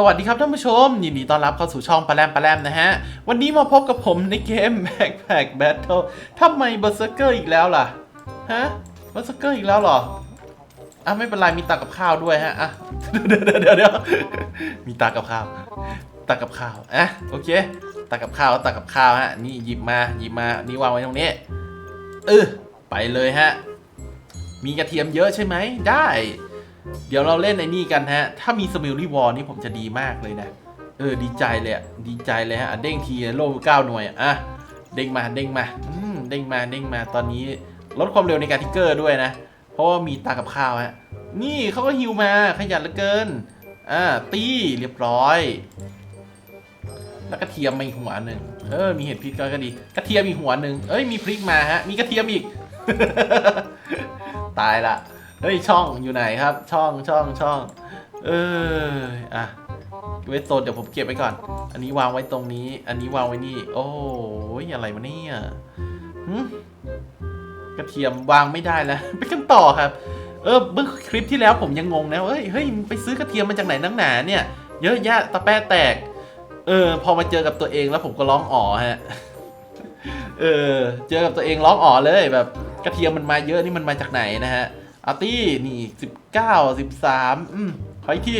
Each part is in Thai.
สวัสดีครับท่านผู้ชม ยินดีต้อนรับเข้าสู่ช่องปลาแรมปลาแรมนะฮะ วันนี้มาพบกับผมในเกม Backpack Battle ทำไมเบอร์เซอร์เกอร์อีกแล้วล่ะ ฮะเบอร์เซอร์เกอร์อีกแล้วเหรอ อะไม่เป็นไรมีตักกับข้าวด้วยฮะ อะ เดี๋ยวเดี๋ยวเดี๋ยวเดี๋ยวมีตักกับข้าว ตักกับข้าว อะโอเค ตักกับข้าวตักกับข้าวฮะ นี่หยิบมาหยิบมา นี่วางไว้ตรงนี้ เออไปเลยฮะ มีกระเทียมเยอะใช่ไหม ได้ เดี๋ยวเราเล่นในนี่กันฮะ ถ้ามีสมิลลี่วอลนี่ผมจะดีมากเลยนะ เออดีใจเลยอะดีใจเลยฮะ เด้งทีโล่เก้าหน่วยอะอะ เด้งมาเด้งมาอืมเด้งมาเด้งมาตอนนี้ลดความเร็วในการทิกเกอร์ด้วยนะ เพราะว่ามีตากับข้าวฮะ นี่เขาก็ฮิวมาขยันเหลือเกิน อ่าตีเรียบร้อย แล้วกระเทียมมาอีกหัวหนึ่งเออ มีเห็ดพริกก็ก็ดี กระเทียมอีกหัวหนึ่งเอ้ย มีพริกมาฮะ มีกระเทียมอีก ตายละ เฮ้ยช่องอยู่ไหนครับ ช่องช่องช่องเอออะเวทโซนเดี๋ยวผมเก็บไว้ก่อน อันนี้วางไว้ตรงนี้ อันนี้วางไว้นี่ โอ้ยอะไรวะเนี่ยหึกระเทียมวางไม่ได้แล้วไปกันต่อครับ เออเมื่อคลิปที่แล้วผมยังงงนะว่าเฮ้ยเฮ้ยไปซื้อกระเทียมมาจากไหนนักหนาเนี่ยเยอะแยะตะแป้แตก เออ พอมาเจอกับตัวเองแล้วผมก็ร้องอ๋อฮะเออ เจอกับตัวเองร้องอ๋อเลยแบบกระเทียมมันมาเยอะนี่มันมาจากไหนนะฮะ อาร์ตี้นี่สิบเก้าสิบสามอืมขออีกที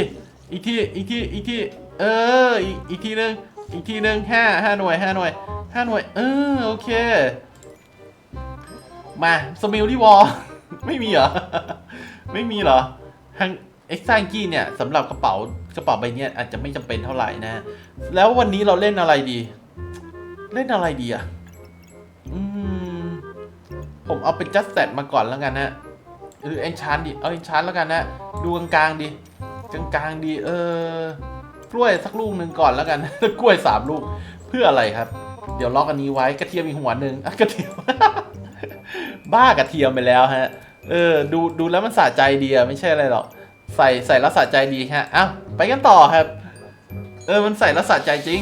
อีกทีอีกทีอีกทีเอออีกอีกทีหนึ่งอีกทีหนึ่งห้าห้าหน่วยห้าหน่วยห้าหน่วย เออโอเค มาสมิลลี่วอลไม่มีเหรอ ไม่มีเหรอทางเอ็กซ์กี้เนี่ยสำหรับกระเป๋ากระเป๋าใบเนี้ยอาจจะไม่จำเป็นเท่าไหร่นะ แล้ววันนี้เราเล่นอะไรดี เล่นอะไรดีอะ อืม ผมเอาเป็นจัสแ t มาก่อนแล้วกันฮะ หรือเอนชานดิ เอาเอนชานแล้วกันนะ ดูกลางๆดิกลางๆดี เออกล้วยสักลูกหนึ่งก่อนแล้วกันกล้วยสามลูก เพื่ออะไรครับ เดี๋ยวล็อกอันนี้ไว้กระเทียมอีกหัวหนึ่งอะกระเทียม บ้ากระเทียมไปแล้วฮะ เออ ดูดูแล้วมันสะใจดีอะไม่ใช่อะไรหรอก ใส่ใส่แล้วสะใจดีฮะอ้าวไปกันต่อครับ เออ มันใส่แล้วสะใจจริง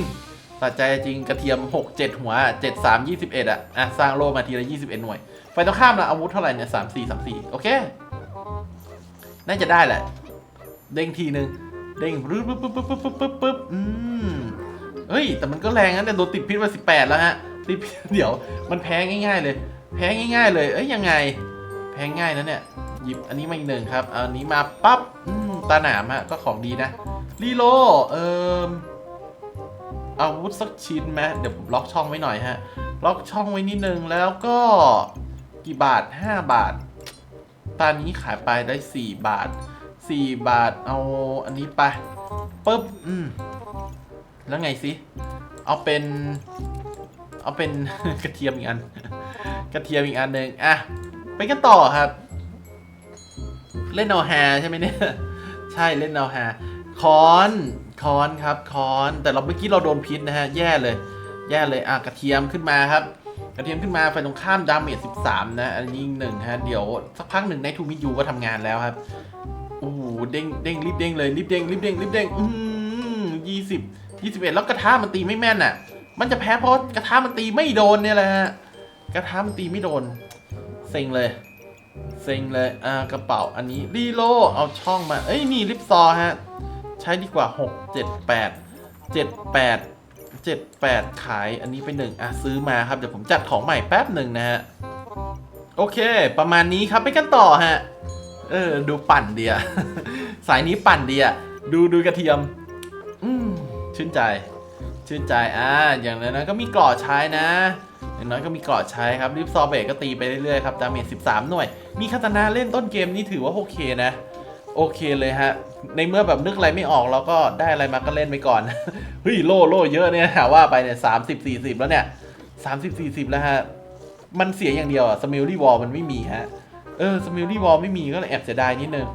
สะใจจริงกระเทียม 6 7 หัว 7 3 21 อะ อะ สร้างโลมาทีละ 21 หน่วย ไฟตรงข้ามละอาวุธเท่าไหร่เนี่ย3 4 3 4โอเค น่าจะได้แหละ เด้งทีนึง เด้งปึ๊บปึ๊บปึ๊บปึ๊บปึ๊บปึ๊บปึ๊บอืมเฮ้ย แต่มันก็แรงนะแต่โดนติดพิษมา18แปดแล้วฮะติดพิษเดี๋ยว มันแพ้ง่าย ๆ เลย แพ้ง่าย ๆ เลย เอ้ยยังไง แพ้ง่ายนะเนี่ย หยิบอันนี้มาอีกหนึ่งครับอันนี้มาปั๊บอืมตาหนามฮะก็ของดีนะรีโลเอ่ออาวุธสักชิ้นไหมเดี๋ยวผมล็อกช่องไว้หน่อยฮะ ล็อกช่องไว้นิดนึงแล้วก็ กี่บาท 5 บาท ตอนนี้ขายไปได้ 4 บาท 4 บาทเอาอันนี้ไปปุ๊บอืมแล้วไงสิเอาเป็น เอาเป็นกระเทียมอีกอัน กระเทียมอีกอันหนึ่งอะไปกันต่อครับ เล่นเอาฮาใช่ไหมเนี่ย ใช่เล่นเอาฮาคอนคอนครับคอน แต่เราเมื่อกี้เราโดนพิษนะฮะ แย่เลย แย่เลยอะกระเทียมขึ้นมาครับ กระเทียมขึ้นมาไฟตรงข้ามดาเมจ13 นะ อันนี้หนึ่งฮะ เดี๋ยวสักพักหนึ่งในทูมิยูก็ทำงานแล้วครับโอ้โหเด้งเด้งรีบเด้งเลยรีบเด้งรีบเด้งรีบเด้งอืมยี่สิบยี่สิบเอ็ดแล้วกระทะมันตีไม่แม่นอะ มันจะแพ้เพราะกระทะมันตีไม่โดนเนี่ยแหละฮะกระทะมันตีไม่โดนเซ็งเลยเซ็งเลยอ่ากระเป๋าอันนี้รีโลเอาช่องมา เอ้ยนี่ลิปซอฮะ ใช้ดีกว่า 6 7 8 7 8 7 8 ขายอันนี้ไปหนึ่งอะซื้อมาครับ เดี๋ยวผมจัดของใหม่แป๊บหนึ่งนะฮะ โอเค ประมาณนี้ครับไปกันต่อฮะ เออ ดูปั่นเดียสายนี้ปั่นเดียดูดูกระเทียม อืมชื่นใจ ชื่นใจอ่าอย่างน้อยๆก็มีกรอดใช้นะอย่างน้อยก็มีกรอดใช้ครับริฟซอเบกก็ตีไปเรื่อยๆครับดาเมจ13 หน่วย มีคาตานาเล่นต้นเกมนี่ถือว่าโอเคนะ โอเคเลยฮะ ในเมื่อแบบนึกอะไรไม่ออกเราก็ได้อะไรมาก็เล่นไปก่อน เฮ้ยโล่โล่เยอะเนี่ยหาว่าไปเนี่ยสามสิบสี่สิบแล้วเนี่ยสามสิบสี่สิบแล้วฮะ มันเสียอย่างเดียวอะสมิลลี่วอลมันไม่มีฮะ เออสมิลลี่วอลไม่มีก็เลยแอบเสียดายนิดนึง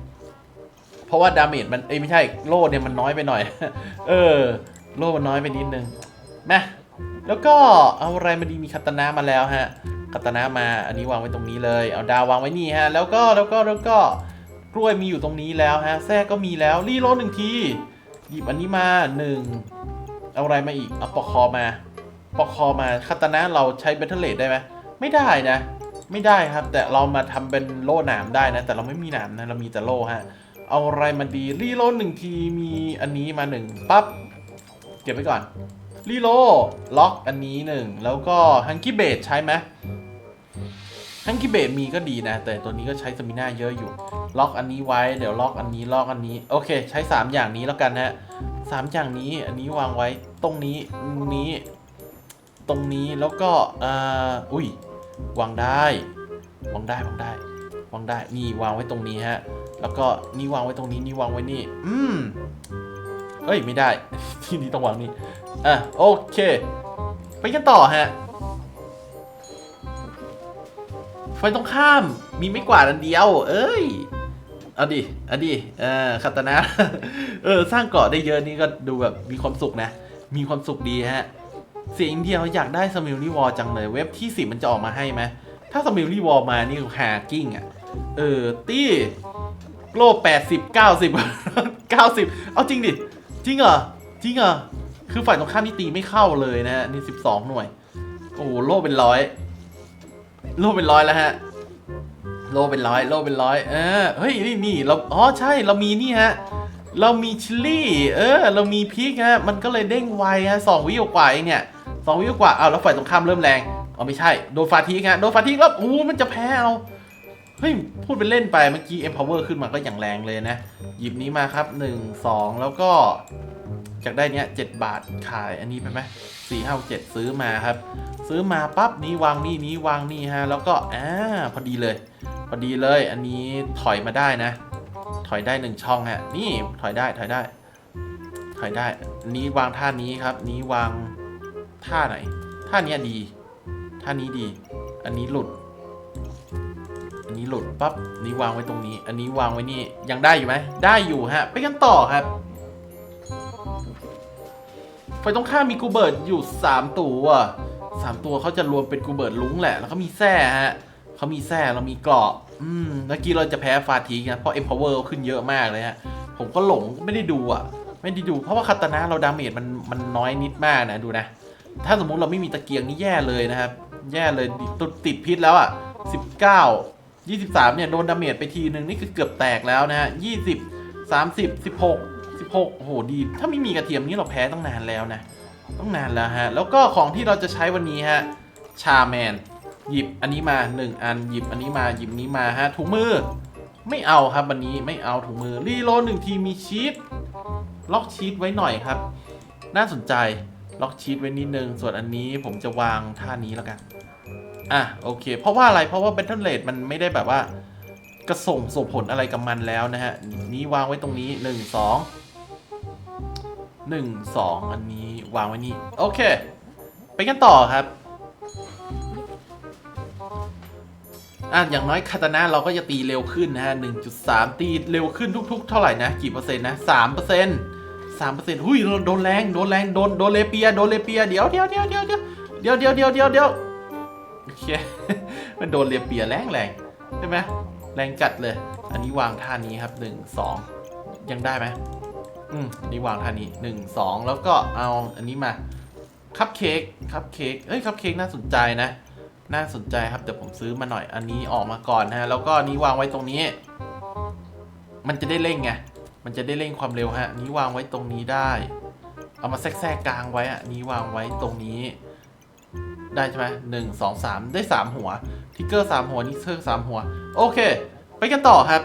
เพราะว่าดาเมจมันเอ้ยไม่ใช่โล่เนี่ยมันน้อยไปหน่อย เออ โล่มันน้อยไปนิดนึงมาแล้วก็เอาอะไรมาดีมีคาตานามาแล้วฮะคาตานามาอันนี้วางไว้ตรงนี้เลย เอาดาววางไว้นี่ฮะ แล้วก็แล้วก็แล้วก็ กล้วยมีอยู่ตรงนี้แล้วฮะแทรกก็มีแล้วรีโหลดหนึ่งที หยิบอันนี้มาหนึ่งเอาอะไรมาอีก เอาปอกคอมา ปอกคอมาคาตานะเราใช้เบทเทเลดได้ไหมไม่ได้นะ ไม่ได้ครับ แต่เรามาทำเป็นโล่หนามได้นะ แต่เราไม่มีหนามนะ เรามีแต่โล่ฮะ เอาอะไรมาดี รีโหลดหนึ่งทีมีอันนี้มาหนึ่งปั๊บ เก็บไว้ก่อน รีโหลดล็อกอันนี้หนึ่งแล้วก็ฮังกี้เบดใช้ไหม ฮังกี้เบดมีก็ดีนะ แต่ตัวนี้ก็ใช้สมิน่าเยอะอยู่ ล็อกอันนี้ไว้ เดี๋ยวล็อกอันนี้ล็อกอันนี้ โอเค ใช้ 3 อย่างนี้แล้วกันนะฮะสามอย่างนี้ อันนี้วางไว้ ตรงนี้ นี้ ตรงนี้ แล้วก็อ่าอุ้ย วางได้ วางได้ วางได้ วางได้ นี่วางไว้ตรงนี้ฮะ แล้วก็นี่วางไว้ตรงนี้ นี่วางไว้นี่ อืมเอ้ย ไม่ได้ ที่นี่ต้องวางนี่ อะ โอเค ไปกันต่อฮะ ไฟตรงข้ามมีไม่กว่าดันเดียว เอ้ยเอาดิเอาดิเออคาตานะเออสร้างเกาะได้เยอะนี่ก็ดูแบบมีความสุขนะ มีความสุขดีฮะ เสียงเดียวอยากได้สมิลลี่วอลจังเลย เว็บที่สิมันจะออกมาให้ไหมถ้าสมิลลี่วอลมานี่คือหากิ้งอะ เออตี้โลแปดสิบเก้าสิบเก้าสิบเอาจริงดิ จริงเหรอ จริงเหรอ คือฝ่ายตรงข้ามนี่ตีไม่เข้าเลยนะฮะนี่สิบสองหน่วย โอ้โหโลเป็นร้อย โลเป็นร้อยแล้วฮะ โลเป็นร้อยโลเป็นร้อยเออเฮ้ยนี่นี่เราอ๋อใช่เรามีนี่ฮะ เรามีชิลลี่ เออ เรามีพริกฮะมันก็เลยเด้งไวฮะสองวิกว่าเองเนี่ยสองวิกว่าอ้าวแล้วฝ่ายตรงข้ามเริ่มแรงอ๋อไม่ใช่โดนฟาทีกฮะโดนฟาทีแล้วอู้มันจะแพ้เอา เฮ้ย พูดเป็นเล่นไปเมื่อกี้ empower ขึ้นมาก็อย่างแรงเลยนะ หยิบนี้มาครับ 1 2 แล้วก็จากได้เนี้ย7บาทขายอันนี้ไปไหมสี่ห้าเจ็ดซื้อมาครับ ซื้อมาปั๊บนี้วางนี่นี้วางนี่ฮะ แล้วก็อ่าพอดีเลย พอดีเลย อันนี้ถอยมาได้นะ ถอยได้หนึ่งช่องฮะ นี่ถอยได้ถอยได้ ถอยได้ นี้วางท่านี้ครับ นี้วางท่าไหน ท่านี้ดี ท่านี้ดี อันนี้หลุด นี้หลุดปั๊บนี้วางไว้ตรงนี้ อันนี้วางไว้นี่ยังได้อยู่ไหมได้อยู่ฮะ ไปกันต่อครับไฟตรงข้ามมีกูเบิร์ตอยู่ 3 ตัวสามตัวเขาจะรวมเป็นกูเบิร์ตลุงแหละ แล้วก็มีแส้ฮะเขามีแส้เรามีเกราะ อืมเมื่อกี้เราจะแพ้ฟาทีกันเพราะ empower ขึ้นเยอะมากเลยฮะ ผมก็หลงไม่ได้ดูอะ ไม่ได้ดู เพราะว่าคาตานะเราดาเมจมันมันน้อยนิดมากนะดูนะ ถ้าสมมุติเราไม่มีตะเกียงนี่แย่เลยนะครับ แย่เลยติดติดพิษแล้วอะ 19 23 เนี่ย โดนดาเมจไปทีนึง นี่คือเกือบแตกแล้วนะฮะ20 30 16 16โอ้โหดี ถ้าไม่มีกระเทียมนี่เราแพ้ตั้งนานแล้วนะ ต้องนานแล้วฮะ แล้วก็ของที่เราจะใช้วันนี้ฮะ ชาแมน หยิบอันนี้มา 1 อัน หยิบอันนี้มา หยิบนี้มาฮะ ถุงมือ ไม่เอาครับวันนี้ ไม่เอาถุงมือ รีโลหนึ่งทีมีชีตล็อกชีตไว้หน่อยครับ น่าสนใจ ล็อกชีตไว้นิดนึง ส่วนอันนี้ผมจะวางท่านี้แล้วกัน อะโอเค เพราะว่าอะไรเพราะว่า Battle Rate มันไม่ได้แบบว่า กระส่งส่งผลอะไรกับมันแล้วนะฮะ นี้วางไว้ตรงนี้1 2 1 2อันนี้วางไว้นี่ โอเค ไปกันต่อครับอะอย่างน้อยคาตานะเราก็จะตีเร็วขึ้นนะฮะ1.3ตีเร็วขึ้นทุก ๆ เท่าไหร่นะ กี่เปอร์เซ็นต์นะ3เปอร์เซ็นต์3เปอร์เซ็นต์หุ้ยโดนแรงโดนแรงโดนโดนเลเปียโดนเลเปียเดี๋ยวเดี๋ยวเดี๋ยวเดี๋ยวเดี๋ยวเดี๋ยวเดี๋ยวเดี๋ยวเดี๋ยว เดี๋ยวโอเคมันโดนเลเปียแรงแรงใช่ไหมแรงจัดเลย อันนี้วางท่านี้ครับ1 2ยังได้ไหมอืมนี่วางท่านี้1 2แล้วก็เอาอันนี้มาคัพเค้กคัพเค้กเอ้ยคัพเค้กน่าสนใจนะ น่าสนใจครับเดี๋ยวผมซื้อมาหน่อยอันนี้ออกมาก่อนนะฮะ แล้วก็นนี้วางไว้ตรงนี้ มันจะได้เร่งไงมันจะได้เร่งความเร็วฮะ นี้วางไว้ตรงนี้ได้ เอามาแทรกแทรกกลางไว้อะนี้วางไว้ตรงนี้ ได้ใช่ไหมหนึ่งสองสามได้สามหัว ทิกเกอร์สามหัวนี่เทิร์สามหัว โอเค ไปกันต่อครับ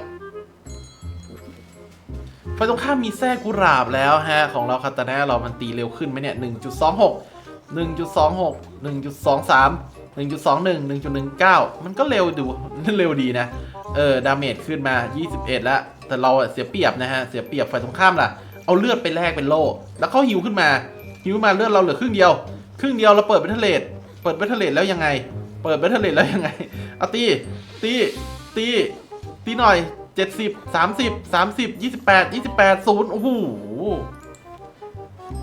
ไฟตรงข้ามมีแทรกกุหลาบแล้วฮะ ของเราคาตานะเรามันตีเร็วขึ้นไหมเนี่ยหนึ่งจุดสองหกหนึ่งจุดสองหกหนึ่งจุดสองสาม1.21 1.19มันก็เร็วดูเร็วดีนะ เออ ดาเมจขึ้นมา 21 แล้ว แต่เราเสียเปรียบนะฮะ เสียเปรียบฝ่ายตรงข้ามล่ะ เอาเลือดไปแลกเป็นโล่ แล้วเขาหิวขึ้นมา หิวมาเลือดเราเหลือครึ่งเดียว ครึ่งเดียวเราเปิดเบทเทเลต ปิดเบทเทเลตแล้วยังไง เปิดเบทเทเลตแล้วยังไงเอาตี ตี ตี ตีหน่อย70 30 30 28 28 0โอ้โห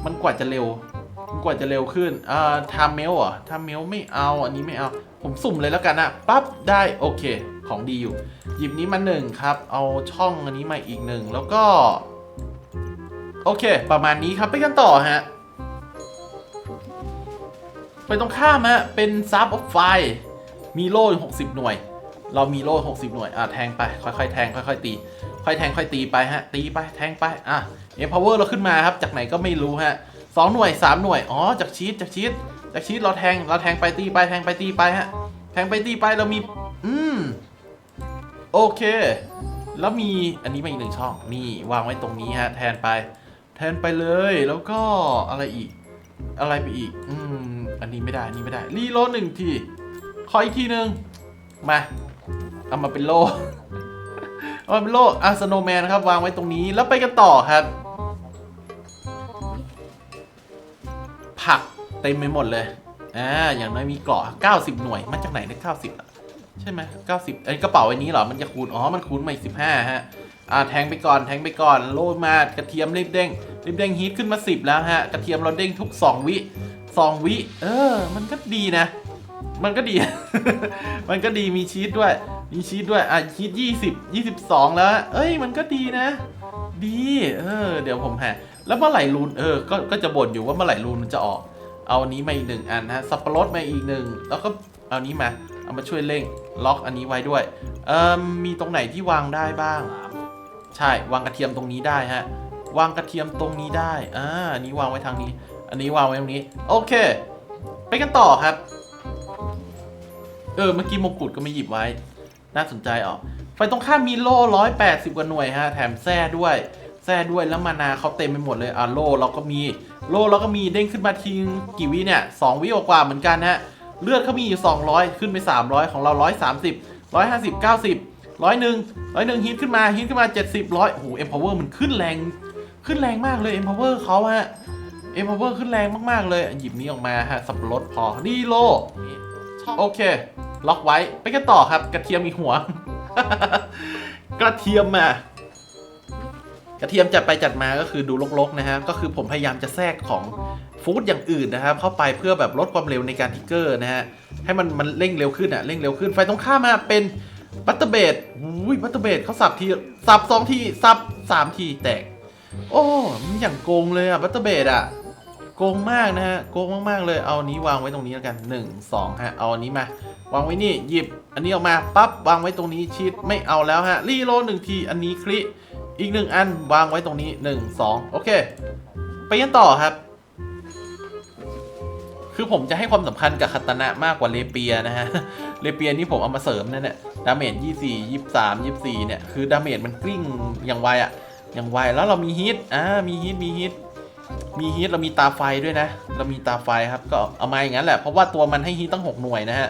มันกว่าจะเร็ว มันกว่าจะเร็วขึ้นอ่าทามเมลอะทามเมลไม่เอา อันนี้ไม่เอา ผมสุ่มเลยแล้วกันนะปั๊บ ได้ โอเค ของดีอยู่ หยิบนี้มาหนึ่งครับ เอาช่องอันนี้มาอีกหนึ่ง แล้วก็ โอเค ประมาณนี้ครับ ไปกันต่อฮะ ไปตรงข้ามฮะเป็นซับออฟไฟมีโล่อยู่60หน่วย เรามีโล่60หน่วยอะแทงไปค่อยๆแทงค่อยๆตี ค่อยแทงค่อยตีไปฮะตีไปแทงไปอะเอ็มพาวเวอร์เราขึ้นมาครับจากไหนก็ไม่รู้ฮะสองหน่วยสามหน่วยอ๋อจากชีตจากชีตจากชีตเราแทงเราแทงไปตีไปแทงไปตีไปฮะแทงไปตีไปเรามี อืมโอเค แล้วมีอันนี้มาอีกหนึ่งช่องนี่วางไว้ตรงนี้ฮะ แทนไป แทนไปเลยแล้วก็อะไรอีก อะไรไปอีก อืม อันนี้ไม่ได้ อันนี้ไม่ได้ รีโหลดหนึ่งที ขออีกทีหนึ่งมา เอามาเป็นโล่ เอามาเป็นโล่อาสโนแมนครับ วางไว้ตรงนี้ แล้วไปกันต่อครับ ผักเต็มไปหมดเลย อ่า อย่างน้อยมีเกราะ90 หน่วย มาจากไหนได้90อะใช่ไหม90ไอ้กระเป๋าไอ้นี้เหรอ มันจะคูณ อ๋อ มันคูณมาอีก15ฮะ อ่า แทงไปก่อน แทงไปก่อน โลมากระเทียมรีบเด้งรีบเด้งฮีทขึ้นมา10แล้วฮะ กระเทียมเราเด้งทุก2วิ 2วิ เออ มันก็ดีนะ มันก็ดี มันก็ดีมีชีสด้วย มีชีสด้วย อะชีสยี่สิบยี่สิบสองแล้ว เอ้ย มันก็ดีนะ ดี เออ เดี๋ยวผมหา แล้วเมื่อไหร่รูน เออ ก็ ก็จะบ่นอยู่ว่าเมื่อไหร่รูนมันจะออก เอาอันนี้มาอีกหนึ่งอันนะสับปะรดมาอีกหนึ่ง แล้วก็เอานี้มา เอามาช่วยเร่ง ล็อกอันนี้ไว้ด้วย เอ่อ มีตรงไหนที่วางได้บ้าง ใช่ วางกระเทียมตรงนี้ได้ฮะ วางกระเทียมตรงนี้ได้ อ่านี้วางไว้ทางนี้ อันนี้วางไว้ตรงนี้ โอเค ไปกันต่อครับ เออ เมื่อกี้มงกุฎก็ไม่หยิบไว้ น่าสนใจออกไฟตรงข้ามมีโล่ร้อยแปดสิบกว่าหน่วยฮะ แถมแซ่ด้วยแซ่ด้วยแล้วมานาเขาเต็มไปหมดเลยอะโล่เราก็มี โล่เราก็มีเด้งขึ้นมาทีกี่วิเนี่ยสองวิกว่าเหมือนกันฮะเลือดเขามีอยู่ 200 ขึ้นไป 300 ของเรา 130 150 90ร้อยหนึ่งร้อยหนึ่งฮิตขึ้นมาฮิตขึ้นมา 70ร้อยโอ้โหเอ็มพาวเวอร์มันขึ้นแรง ขึ้นแรงมากเลยเอ็มพาวเวอร์เขาฮะ เอ็มพาวเวอร์ขึ้นแรงมากๆเลย หยิบนี้ออกมาฮะสับปะรดพอดีโล โอเค ล็อกไว้ ไปกันต่อครับ กระเทียมมีหัว กระเทียมมากระเทียมจัดไปจัดมาก็คือดูลกๆนะฮะ ก็คือผมพยายามจะแทรกของฟู้ดอย่างอื่นนะครับเข้าไปเพื่อแบบลดความเร็วในการทิกเกอร์นะฮะ ให้มันมันเร่งเร็วขึ้นอะเร่งเร็วขึ้นไฟตรงข้ามมาเป็นบัตเตอร์เบดอุ้ยบัตเตอร์เบดเขาสับทีสับสองทีสับสามทีแตก โอ้มันอย่างโกงเลยอะบัตเตอร์เบดอะ โกงมากนะฮะโกงมากๆเลยเอานี้วางไว้ตรงนี้แล้วกันหนึ่งสองฮะเอาอันนี้มาวางไว้นี่หยิบ อันนี้ออกมาปั๊บวางไว้ตรงนี้ชีตไม่เอาแล้วฮะรีโหลหนึ่งทีอันนี้คลิอีกหนึ่งอันวางไว้ตรงนี้หนึ่งสองโอเค ไปกันต่อครับ คือผมจะให้ความสำคัญกับคาตานะมากกว่าเลเปียนะฮะเลเปียนี่ผมเอามาเสริมนั่นแหละดาเมจยี่สี่ยี่สามยี่สี่เนี่ยคือดาเมจมันกลิ้งอย่างไวอะอย่างไวแล้วเรามีฮิตอ่ามีฮิตมีฮิต มีฮิตเรามีตาไฟด้วยนะ เรามีตาไฟครับ ก็เอามาอย่างนั้นแหละ เพราะว่าตัวมันให้ฮิตตั้ง 6 หน่วยนะฮะ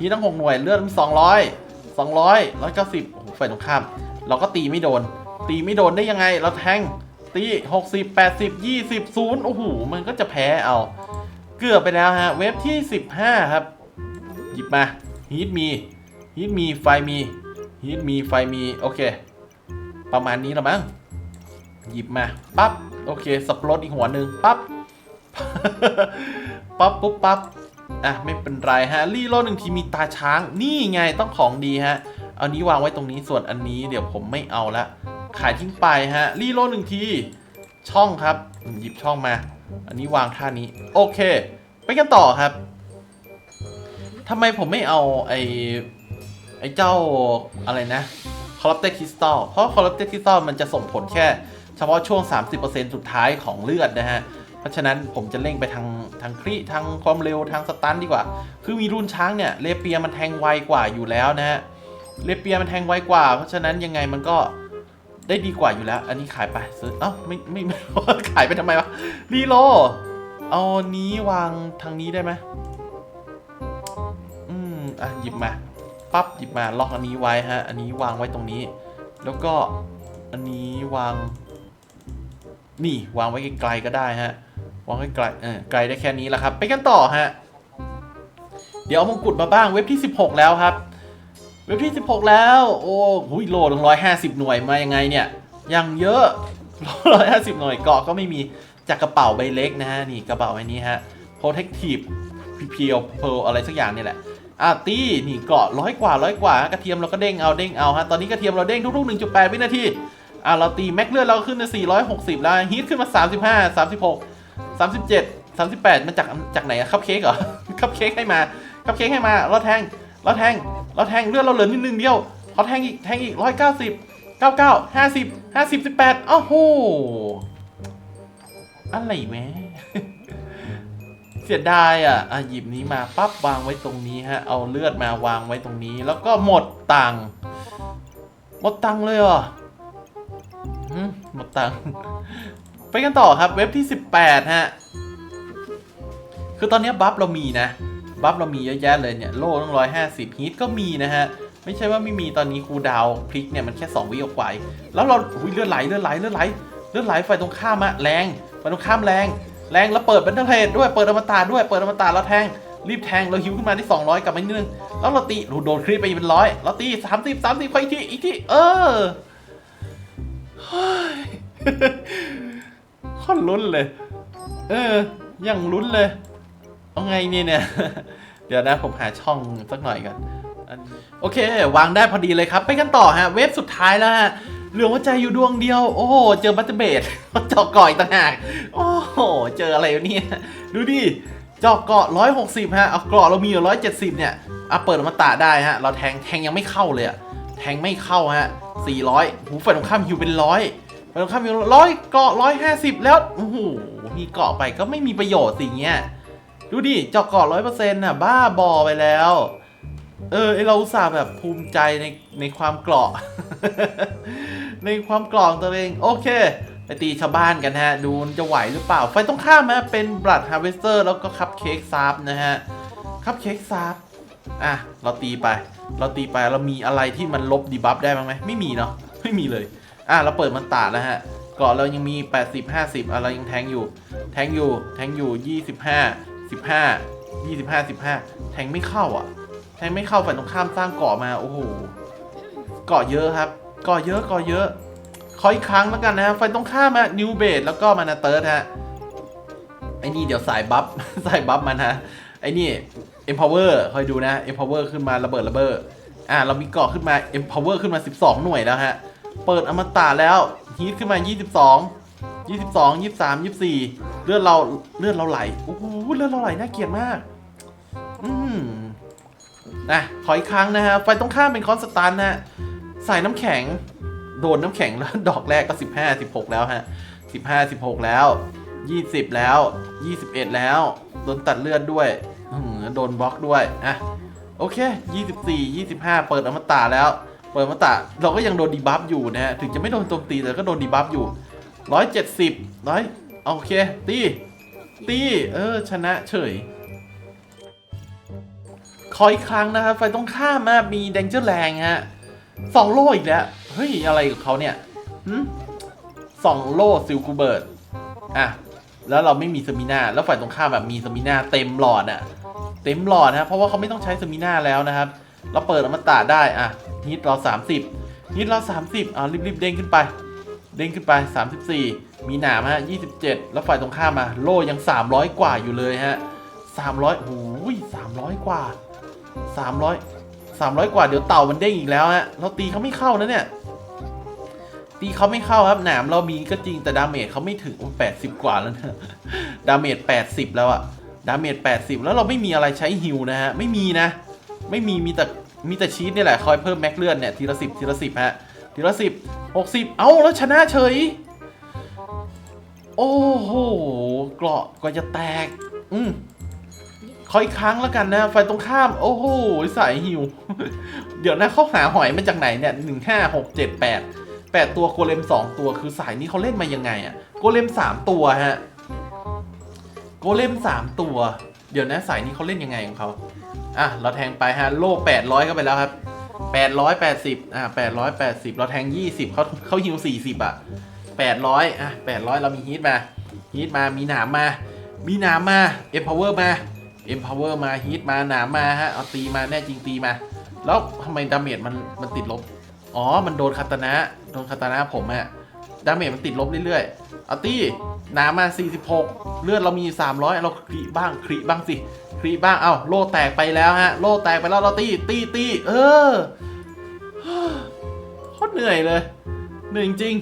ฮิตตั้ง 6 หน่วย เลือดมัน200 200 190โอ้โหฝ่ายตรงข้าม เราก็ตีไม่โดน ตีไม่โดนได้ยังไง เราแทง ตี60 80 20 0โอ้โห มันก็จะแพ้เอา เกือบไปแล้วฮะ เว็บที่15ครับ หยิบมา ฮีทมี ฮีทมี ไฟมี ฮีทมี ไฟมี โอเค ประมาณนี้ละมั้ง หยิบมา ปั๊บ โอเค สับปะรดอีกหัวหนึ่งปั๊บ ปั๊บปุ๊บปั๊บ อะ ไม่เป็นไรฮะ รีโลดหนึ่งทีมีตาช้าง นี่ไงต้องของดีฮะ เอานี้วางไว้ตรงนี้ ส่วนอันนี้เดี๋ยวผมไม่เอาละ ขายทิ้งไปฮะ รีโลดหนึ่งที ช่องครับ หยิบช่องมา อันนี้วางท่านี้ โอเค ไปกันต่อครับทำไมผมไม่เอาไอไอเจ้าอะไรนะคอร์รัปเตอร์คริสตัลเพราะคอร์รัปเตอร์คริสตัลมันจะส่งผลแค่ เฉพาะช่วง 30%สุดท้ายของเลือดนะฮะ เพราะฉะนั้นผมจะเร่งไปทางทางครีทางความเร็วทางสตันดีกว่า คือมีรุ่นช้างเนี่ยเลเปียมันแทงไวกว่าอยู่แล้วนะฮะ เลเปียมันแทงไวกว่า เพราะฉะนั้นยังไงมันก็ได้ดีกว่าอยู่แล้ว อันนี้ขายไปซื้อเอ้าไม่ไม่ไม่ ขายไปทำไมวะรีโลเอานี้วางทางนี้ได้ไหมอืมอะหยิบมาปั๊บหยิบมาล็อกอันนี้ไว้ฮะ อันนี้วางไว้ตรงนี้ แล้วก็อันนี้วาง นี่วางไว้ไกลๆก็ได้ฮะ วางไว้ไกลเออไกลได้แค่นี้แหละครับ ไปกันต่อฮะ เดี๋ยวเอามงกุฎมาบ้างเว็บที่ 16 แล้วครับ เว็บที่ 16 แล้ว โอ้หุยโลถึงร้อยห้าสิบหน่วยมายังไงเนี่ย ยังเยอะร้อยห้าสิบหน่วยเกาะก็ไม่มีจากกระเป๋าใบเล็กนะฮะ นี่กระเป๋าใบนี้ฮะ protective p e l pearl อะไรสักอย่างนี่แหละอะตีนี่เกาะร้อยกว่าร้อยกว่ากระเทียมเราก็เด้งเอาเด้งเอาฮะ ตอนนี้กระเทียมเราเด้งทุกๆ1.8 วินาที อะเราตีแม็กเลือดเราขึ้นใน460 แล้วฮีทขึ้นมา 35 36 37 38 มันจากจากไหนอะคัพเค้กเหรอคัพเค้กให้มาคัพเค้กให้มาเราแทงเราแทงเราแทงเลือดเราเหลือนิดนึงเดียวเขาแทงอีกแทงอีกร้อยเก้าสิบเก้าเก้าห้าสิบห้าสิบสิบแปดอ้าวโหอะไรแม่เสียดายอะอะหยิบนี้มาปั๊บวางไว้ตรงนี้ฮะ เอาเลือดมาวางไว้ตรงนี้ แล้วก็หมดตังค์หมดตังค์เลยเหรอ หมดตังค์ไปกันต่อครับเว็บที่ 18 ฮะ คือตอนนี้บัฟเรามีนะ บัฟเรามีเยอะแยะเลยเนี่ย โล่ต้องร้อยห้าสิบฮิตก็มีนะฮะ ไม่ใช่ว่าไม่มีตอนนี้คูดาวพลิกเนี่ยมันแค่ 2 วิออกไปแล้วเราอุ๊ยเลือดไหลเลือดไหลเลือดไหลเลือดไหลไฟตรงข้ามอะแรงไฟตรงข้ามแรง แรงแล้วเปิดเป็นเทเลดด้วยเปิดอมตะด้วยเปิดอมตะแล้วแทงรีบแทงเราฮิวขึ้นมาที่ 200กลับมานิดนึงแล้วเราตีโดนคลิปไปเป็นร้อยเราตี30 30ไปอีกทีอีกทีเออ เฮ้ยค่อนลุ้นเลย เออ ยังลุ้นเลย เอาไงนี่เนี่ย เดี๋ยวนะผมหาช่องสักหน่อยก่อนโอเค วางได้พอดีเลยครับ ไปกันต่อฮะ เว็บสุดท้ายแล้วฮะเหลือหัวใจอยู่ดวงเดียว โอ้โห เจอบัตเตอร์เบดเจาะก่อยต่างหาก โอ้โห เจออะไรวะเนี่ย ดูดิเจาะเกาะ160 ฮะ เอาเกาะเรามีอยู่170 เนี่ยเอะเปิดอมาตะได้ฮะ เราแทง แทงยังไม่เข้าเลยอะ แทงไม่เข้าฮะ400หูฝ่ายตรงข้ามฮิวเป็นร้อยฝ่ายตรงข้ามฮิวร้อยเกาะ150แล้วโอ้โหมีเกาะไปก็ไม่มีประโยชน์สิเงี้ยดูดิเจาะเกาะ100%น่ะบ้าบอไปแล้ว เออไอเราอุตส่าห์แบบภูมิใจในในความเกาะ ในความกรองตัวเองโอเคไปตีชาวบ้านกันฮะ ดูจะไหวหรือเปล่า ไฟต้องข้ามฮะเป็นบลัดฮาร์เวสเตอร์แล้วก็คัพเค้กซาร์นะฮะคัพเค้กซาร์ อะเราตีไป เราตีไปเรามีอะไรที่มันลบดีบัฟได้บ้างไหมไม่มีเนาะไม่มีเลยอะเราเปิดมันตาแล้วฮะก่อนเรายังมี 80 50อะเรยังแทงอยู่ แทงอยู่แทงอยู่ 25 15 25 15 แทงไม่เข้าอะ แทงไม่เข้าฝ่ายตรงข้ามสร้างเกาะมาโอ้โหเกาะเยอะครับเกาะเยอะเกาะเยอะขออีกครั้งแล้วกันนะฮะไฟตรงข้ามฮะนิวเบดแล้วก็มานาเติร์ดฮะไอ้นี่เดี๋ยวสายบัฟสายบัฟมันฮะไอ้นี่ empower คอยดูนะ empower ขึ้นมาระเบิดระเบิดอ่าเรามีเกาะขึ้นมา empower ขึ้นมา 12 หน่วยแล้วฮะ เปิดอมตะแล้วฮีทขึ้นมา 22 22 23 24 เลือดเราเลือดเราไหลโอ้โหเลือดเราไหลน่าเกลียดมาก อืมนะขออีกครั้งนะฮะไฟตรงข้ามเป็นคอนสตันนะฮะใส่น้ำแข็ง โดนน้ำแข็งแล้วดอกแรกก็ 15 16 แล้วฮะ 15 16 แล้ว 20 แล้ว 21 แล้วโดนตัดเลือดด้วยือโดนบล็อกด้วยอะโอเค 24 25 เปิดอมตะแล้ว เปิดอมตะเราก็ยังโดนดีบัฟอยู่นะฮะถึงจะไม่โดนโจมตีแต่ก็โดนดีบัฟอยู่ 170ร้อยโอเค ตี ตี เออ ชนะเฉยขออีกครั้งนะครับ ไฟต้องข้ามมามีแดงเจอร์แรงฮะสองโลอีกแล้ว เฮ้ย อะไรกับเขาเนี่ยสองโลซิลคูเบิร์ตอะ แล้วเราไม่มีสมินาแล้วฝ่ายตรงข้ามแบบมีสมินาเต็มหลอดอะ เต็มหลอดนะเพราะว่าเขาไม่ต้องใช้สมิน่าแล้วนะครับ เราเปิดอมตะได้อะฮิตเรา 30ฮิตเรา 30อะรีบๆเด้งขึ้นไป เด้งขึ้นไป 34 มีหนามฮะ27 แล้วฝ่ายตรงข้ามมาโล่ยัง 300 กว่าอยู่เลยฮะ300โอ้ย300 กว่า 300 300 กว่าเดี๋ยวเต่ามันเด้งอีกแล้วฮะเราตีเขาไม่เข้านะเนี่ยตีเขาไม่เข้าครับหนามเรามีก็จริงแต่ดาเมจเขาไม่ถึงแปดสิบกว่าแล้วนะดาเมจ80 แล้วอะ ดาเมจ80 แล้วเราไม่มีอะไรใช้ฮิวนะฮะ ไม่มีนะ ไม่มี มีแต่ มีแต่ชีสนี่แหละ คอยเพิ่มแม็กเลือดเนี่ย ทีละสิบทีละสิบฮะ ทีละสิบหกสิบเอ้า แล้วชนะเฉย โอ้โห เกราะก็จะแตก อืมขออีกครั้งแล้วกันนะไฟตรงข้าม โอ้โห สายฮิว เดี๋ยวนะเขาหาหอยมาจากไหนเนี่ยหนึ่งห้าหกเจ็ดแปดแปดตัวโกเลมสองตัวคือสายนี้เขาเล่นมายังไงอะโกเลมสามตัวฮะ โกเลมสามตัว เดี๋ยวนะสายนี้เขาเล่นยังไงของเขาอะเราแทงไปฮะโล่แปดร้อยเข้าไปแล้วครับแปดร้อยแปดสิบอะแปดร้อยแปดสิบเราแทงยี่สิบเขาเขาฮิวสี่สิบอะแปดร้อยอะแปดร้อยเรามีฮีทมาฮีทมามีหนามมา มีหนามมาเอ็มพาวเวอร์มา empower มา hit มาหนามมาฮะเอาตีมาแน่จริงตีมา แล้วทำไมดาเมจมันมันติดลบ อ๋อ มันโดนคาตานะ โดนคาตานะผมอะดาเมจมันติดลบเรื่อยๆ อาตีหนามมา 46 เลือดเรามี 300 เราครีบ้างครีบ้างสิครีบ้าง เอ้าโล่แตกไปแล้วฮะ โล่แตกไปแล้วเราตีตีตีเออโคตรเหนื่อยเลย เหนื่อยจริง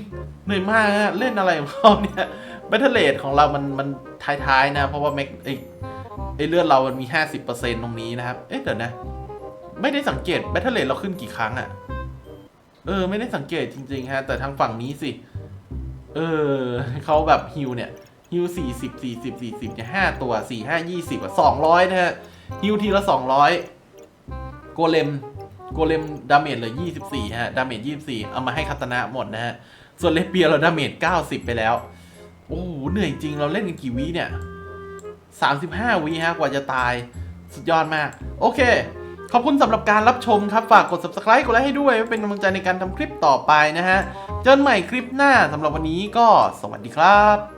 เหนื่อยมากฮะ เล่นอะไรของเขาเนี่ยแบทเทเลดของเรามันมันท้ายๆนะ เพราะว่าแม็กไอไอเลือดเรามันมี 50%ตรงนี้นะครับ เอ๊ะเดี๋ยวนะ ไม่ได้สังเกตแบทเท r เล e เราขึ้นกี่ครั้งอะเออ ไม่ได้สังเกตจริงๆฮะ แต่ทางฝั่งนี้สิ เออเขาแบบฮิวเนี่ยฮิวสี่สิบสี่สิบสี่สิบเนี่ยห้าตัวสี่ห้ายี่สิบอะสองร้อยนะฮะฮิวทีละสองร้อยโกเลมโกเลมดาเมจเหลือยี่สิบสี่ฮะดาเมจยี่สิบสี่เอามาให้คาตนะหมดนะฮะ ส่วนเลเปียเราดาเมจเก้าสิบไปแล้ว โอ้โหเหนื่อยจริงเราเล่นกันกี่วิเนี่ยสามสิบห้าวิฮะกว่าจะตาย สุดยอดมาก โอเค ขอบคุณสำหรับการรับชมครับ ฝากกด subscribe กดไลค์ให้ด้วยเป็นกำลังใจในการทำคลิปต่อไปนะฮะ เจอกันใหม่คลิปหน้าสำหรับวันนี้ก็สวัสดีครับ